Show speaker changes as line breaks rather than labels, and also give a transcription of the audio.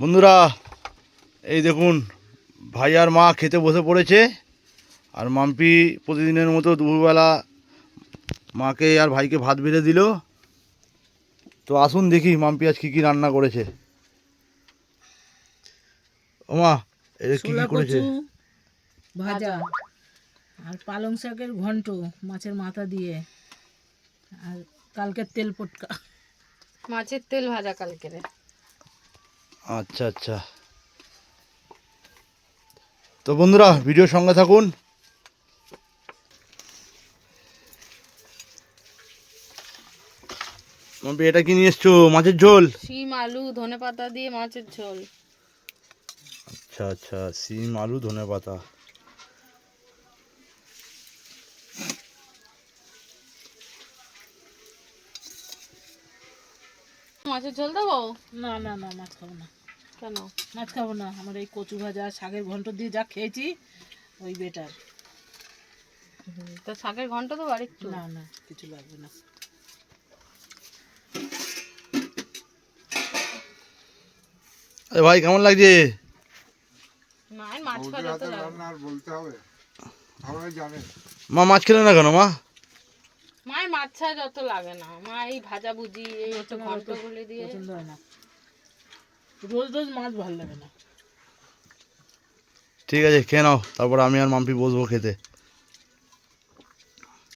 বন্ধুরা এই দেখুন ভাই আর মা খেতে বসে পড়েছে আর মাম্পি প্রতিদিনের মতো দুপুরবেলা মাকে আর ভাইকে ভাত বেড়ে দিল। তো আসুন দেখি মাম্পি আজ কী কী রান্না করেছে। ও মা এটা কী কী করেছে?
ভাজা আর পালং শাকের ঘন্ট মাছের মাথা দিয়ে আর কালকের তেল পটকা
মাছের তেল ভাজা কালকে
আচ্ছা আচ্ছা। তো বন্ধুরা ভিডিও সঙ্গে থাকুন। এটা কি নিয়ে এসছো? মাছের ঝোল?
শিম আলু ধনে পাতা দিয়ে মাছের ঝোল।
আচ্ছা আচ্ছা। শিম আলু ধনে পাতা
মাছের ঝোল দেবো?
না না না মাছ খাব না।
কেন?
মাছ খাব না। আমার এই কচু ভাজা শাকের ঘন্ট দিয়ে যা খেয়েছি ওই বেটার।
তো শাকের ঘন্ট তো বাড়ি একটু
না না কিছু লাগবে না।
আরে ভাই কেমন লাগছে?
মায়ের মাছ খাওয়া
মা মাছ খেলে না কেন মা?
মাছ যত লাগে না। মা এই ভাজা ভুজি এই একটু ঘন্ট গুলে দিয়ে।
পছন্দ হয় না। রোজ রোজ মাছ ভালো লাগে না।
ঠিক আছে খেয়ে নাও। তারপর আমি আর মাম্পি বসবো খেতে।